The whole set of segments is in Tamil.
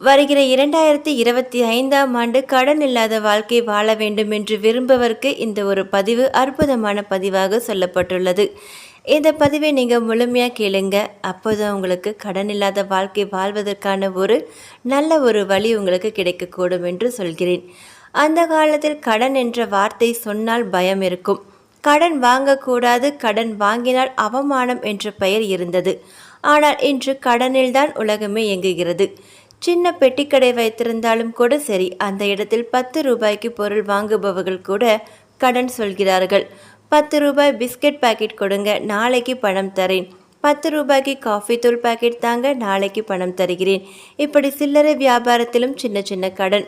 வருகிற இரண்டாயிரத்தி இருபத்தி ஐந்தாம் ஆண்டு கடன் இல்லாத வாழ்க்கை வாழ வேண்டும் என்று விரும்பவருக்கு இந்த ஒரு பதிவு அற்புதமான பதிவாக சொல்லப்பட்டுள்ளது. இந்த பதிவை நீங்கள் முழுமையாக கேளுங்க. அப்போதான் உங்களுக்கு கடன் இல்லாத வாழ்க்கை வாழ்வதற்கான ஒரு நல்ல ஒரு வழி உங்களுக்கு கிடைக்கக்கூடும் என்று சொல்கிறேன். அந்த காலத்தில் கடன் என்ற வார்த்தை சொன்னால் பயம் இருக்கும். கடன் வாங்கக்கூடாது கடன் வாங்கினால் அவமானம் என்ற பெயர் இருந்தது. ஆனால் இன்று கடனில்தான் உலகமே இயங்குகிறது. சின்ன பெட்டிக்கடை வைத்திருந்தாலும் கூட சரி அந்த இடத்தில் பத்து ரூபாய்க்கு பொருள் வாங்குபவர்கள் கூட கடன் சொல்கிறார்கள். பத்து ரூபாய் பிஸ்கட் பாக்கெட் கொடுங்க நாளைக்கு பணம் தரேன். பத்து ரூபாய்க்கு காஃபி தூள் பாக்கெட் தாங்க நாளைக்கு பணம் தருகிறேன். இப்படி சில்லறை வியாபாரத்திலும் சின்ன சின்ன கடன்.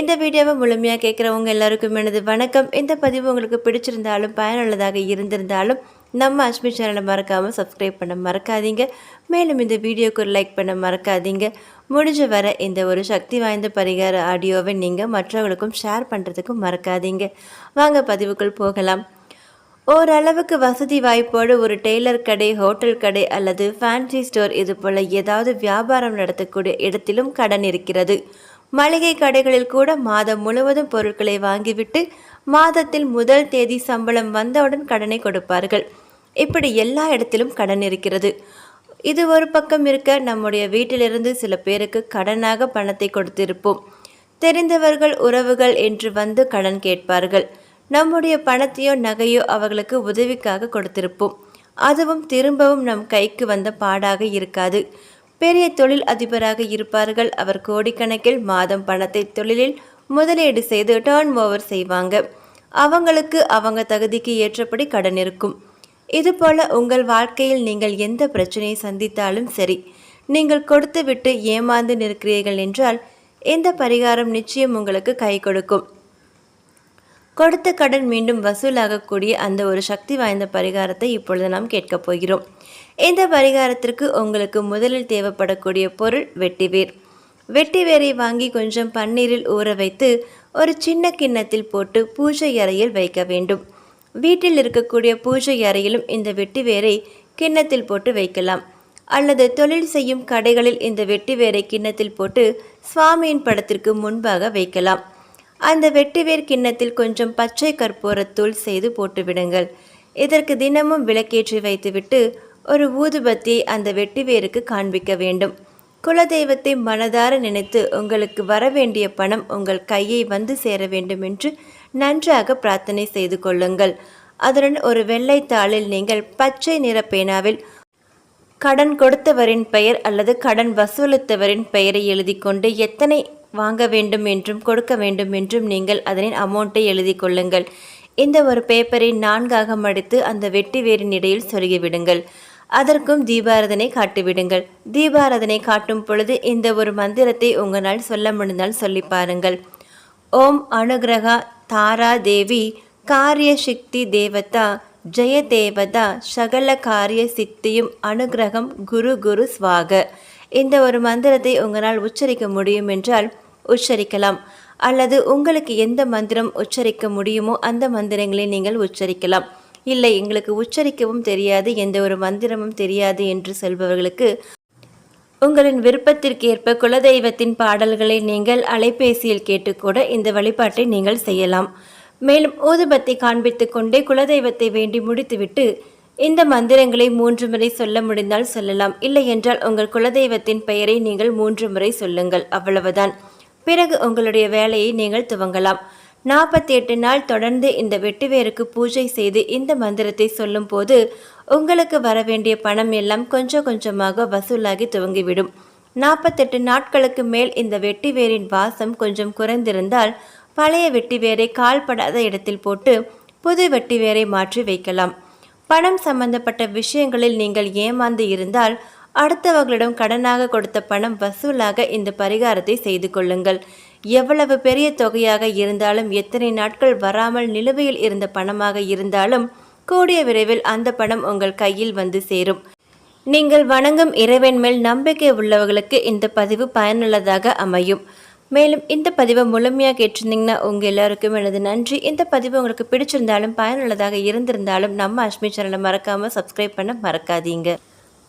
இந்த வீடியோவை முழுமையாக கேட்குறவங்க எல்லாருக்கும் எனது வணக்கம். இந்த பதிவு உங்களுக்கு பிடிச்சிருந்தாலும் பயனுள்ளதாக இருந்திருந்தாலும் நம்ம அஷ்மி சேனலை மறக்காமல் சப்ஸ்கிரைப் பண்ண மறக்காதீங்க. மேலும் இந்த வீடியோக்கு ஒரு லைக் பண்ண மறக்காதீங்க. முடிஞ்ச வர இந்த ஒரு சக்தி வாய்ந்த பரிகார ஆடியோவை நீங்கள் மற்றவர்களுக்கும் ஷேர் பண்ணுறதுக்கும் மறக்காதீங்க. வாங்க பதிவுக்குள் போகலாம். ஓரளவுக்கு வசதி வாய்ப்போடு ஒரு டெய்லர் கடை ஹோட்டல் கடை அல்லது ஃபேன்சி ஸ்டோர் இது போல் ஏதாவது வியாபாரம் நடத்தக்கூடிய இடத்திலும் கடன் இருக்கிறது. மளிகை கடைகளில் கூட மாதம் முழுவதும் பொருட்களை வாங்கிவிட்டு மாதத்தில் முதல் தேதி சம்பளம் வந்தவுடன் கடனை கொடுப்பார்கள். இப்படி எல்லா இடத்திலும் கடன் இருக்கிறது. இது ஒரு பக்கம் இருக்க நம்முடைய வீட்டிலிருந்து சில பேருக்கு கடனாக பணத்தை கொடுத்திருப்போம். தெரிந்தவர்கள் உறவுகள் என்று வந்து கடன் கேட்பார்கள். நம்முடைய பணத்தையோ நகையோ அவர்களுக்கு உதவிக்காக கொடுத்திருப்போம். அதுவும் திரும்பவும் நம் கைக்கு வந்த பாடாக இருக்காது. பெரிய தொழில் அதிபராக இருப்பார்கள். அவர் கோடிக்கணக்கில் மாதம் பணத்தை தொழிலில் முதலீடு செய்து டேர்ன் ஓவர் செய்வாங்க. அவங்களுக்கு அவங்க தகுதிக்கு ஏற்றபடி கடன் இருக்கும். இதுபோல உங்கள் வாழ்க்கையில் நீங்கள் எந்த பிரச்சனையை சந்தித்தாலும் சரி நீங்கள் கொடுத்து விட்டு ஏமாந்து நிற்கிறீர்கள் என்றால் இந்த பரிகாரம் நிச்சயம் உங்களுக்கு கை கொடுக்கும். கொடுத்த கடன் மீண்டும் வசூலாகக்கூடிய அந்த ஒரு சக்தி வாய்ந்த பரிகாரத்தை இப்பொழுது நாம் கேட்கப் போகிறோம். இந்த பரிகாரத்திற்கு உங்களுக்கு முதலில் தேவைப்படக்கூடிய பொருள் வெட்டிவேர் வெட்டிவேரை வாங்கி கொஞ்சம் பன்னீரில் ஊற வைத்து ஒரு சின்ன கிண்ணத்தில் போட்டு பூஜை அறையில் வைக்க வேண்டும். வீட்டில் இருக்கக்கூடிய பூஜை அறையிலும் இந்த வெட்டிவேரை கிண்ணத்தில் போட்டு வைக்கலாம். அல்லது தொழில் செய்யும் கடைகளில் இந்த வெட்டிவேரை கிண்ணத்தில் போட்டு சுவாமியின் படத்திற்கு முன்பாக வைக்கலாம். அந்த வெட்டிவேர் கிண்ணத்தில் கொஞ்சம் பச்சை கற்பூரத்தூள் செய்து போட்டுவிடுங்கள் இதற்கு தினமும் விளக்கேற்றி வைத்துவிட்டு ஒரு ஊதுபத்தியை அந்த வெட்டிவேருக்கு காண்பிக்க வேண்டும். குலதெய்வத்தை மனதார நினைத்து உங்களுக்கு வரவேண்டிய பணம் உங்கள் கையை வந்து சேர வேண்டும் என்று நன்றாக பிரார்த்தனை செய்து கொள்ளுங்கள். அதனுடன் ஒரு வெள்ளை தாளில் நீங்கள் பச்சை நிற பேனாவில் கடன் கொடுத்தவரின் பெயர் அல்லது கடன் வசூலித்தவரின் பெயரை எழுதி கொண்டு எத்தனை வாங்க வேண்டும் என்றும் கொடுக்க வேண்டும் என்றும் நீங்கள் அதனின் அமௌண்ட்டை எழுதி கொள்ளுங்கள். இந்த ஒரு பேப்பரை நான்காக மடித்து அந்த வெட்டி வேரின் இடையில் சொருகிவிடுங்கள் அதற்கும் தீபாரதனை காட்டிவிடுங்கள் தீபாரதனை காட்டும் பொழுது இந்த ஒரு மந்திரத்தை உங்களால் சொல்ல முடிந்தால் சொல்லி பாருங்கள். ஓம் அனுகிரகா தாரா தேவி காரிய சக்தி தேவதா ஜெய தேவதா சகல காரிய சித்தியும் அனுகிரகம் குரு குரு ஸ்வாக இந்த ஒரு மந்திரத்தை உங்களால் உச்சரிக்க முடியும் என்றால் உச்சரிக்கலாம். அல்லது உங்களுக்கு எந்த மந்திரம் உச்சரிக்க முடியுமோ அந்த மந்திரங்களை நீங்கள் உச்சரிக்கலாம். இல்லை எங்களுக்கு உச்சரிக்கவும் தெரியாது எந்த ஒரு மந்திரமும் தெரியாது என்று சொல்பவர்களுக்கு உங்களின் விருப்பத்திற்கேற்ப குலதெய்வத்தின் பாடல்களை நீங்கள் அலைபேசியில் கேட்டுக்கூட இந்த வழிபாட்டை நீங்கள் செய்யலாம். மேலும் ஊதுபத்தி காண்பித்து கொண்டே குலதெய்வத்தை வேண்டி முடித்துவிட்டு இந்த மந்திரங்களை மூன்று முறை சொல்ல முடிந்தால் சொல்லலாம். இல்லை என்றால் உங்கள் குலதெய்வத்தின் பெயரை நீங்கள் மூன்று முறை சொல்லுங்கள். அவ்வளவுதான். பிறகு உங்களுடைய வேலையை நீங்கள் துவங்கலாம். நாற்பத்தி எட்டு நாள் தொடர்ந்து இந்த வெட்டுவேருக்கு பூஜை செய்து இந்த மந்திரத்தை சொல்லும் போது உங்களுக்கு வர வேண்டிய பணம் எல்லாம் கொஞ்சம் கொஞ்சமாக வசூலாகி துவங்கிவிடும். நாற்பத்தெட்டு நாட்களுக்கு மேல் இந்த வெட்டிவேரின் வாசம் கொஞ்சம் குறைந்திருந்தால் பழைய வெட்டிவேரை கால்படாத இடத்தில் போட்டு புது வெட்டிவேரை மாற்றி வைக்கலாம். பணம் சம்பந்தப்பட்ட விஷயங்களில் நீங்கள் ஏமாந்து இருந்தால் அடுத்தவர்களிடம் கடனாக கொடுத்த பணம் வசூலாக இந்த பரிகாரத்தை செய்து கொள்ளுங்கள். எவ்வளவு பெரிய தொகையாக இருந்தாலும் எத்தனை நாட்கள் வராமல் நிலுவையில் இருந்த பணமாக இருந்தாலும் கூடிய விரைவில் அந்த பணம் உங்கள் கையில் வந்து சேரும். நீங்கள் வணங்கும் இறைவன் மேல் நம்பிக்கை உள்ளவர்களுக்கு இந்த பதிவு பயனுள்ளதாக அமையும். மேலும் இந்த பதிவை முழுமையாக கேட்டிருந்தீங்கன்னா உங்கள் எல்லாருக்கும் எனது நன்றி. இந்த பதிவு உங்களுக்கு பிடிச்சிருந்தாலும் பயனுள்ளதாக இருந்திருந்தாலும் நம்ம அஷ்மி சேனலை மறக்காமல் சப்ஸ்கிரைப் பண்ண மறக்காதீங்க.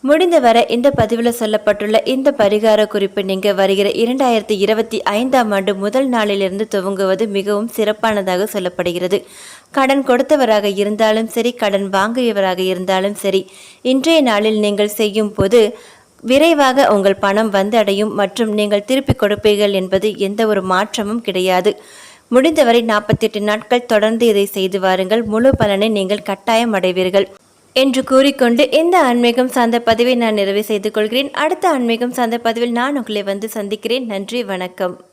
முடிந்தவரை இந்த பதிவில் சொல்லப்பட்டுள்ள இந்த பரிகார குறிப்பு நீங்கள் வருகிற இரண்டாயிரத்தி இருபத்தி ஐந்தாம் ஆண்டு முதல் நாளிலிருந்து துவங்குவது மிகவும் சிறப்பானதாக சொல்லப்படுகிறது. கடன் கொடுத்தவராக இருந்தாலும் சரி கடன் வாங்கியவராக இருந்தாலும் சரி இன்றைய நாளில் நீங்கள் செய்யும் போது விரைவாக உங்கள் பணம் வந்தடையும் மற்றும் நீங்கள் திருப்பிக் கொடுப்பீர்கள் என்பது எந்த ஒரு மாற்றமும் கிடையாது. முடிந்தவரை நாற்பத்தெட்டு நாட்கள் தொடர்ந்து இதை செய்து வாருங்கள். முழு பலனை நீங்கள் கட்டாயம் அடைவீர்கள். என்று கூறிக்கொண்டு இந்த ஆன்மீகம் சார்ந்த பதிவை நான் நிறைவு செய்து கொள்கிறேன். அடுத்த ஆன்மீகம் சார்ந்த பதிவில் நான் உங்களை வந்து சந்திக்கிறேன். நன்றி வணக்கம்.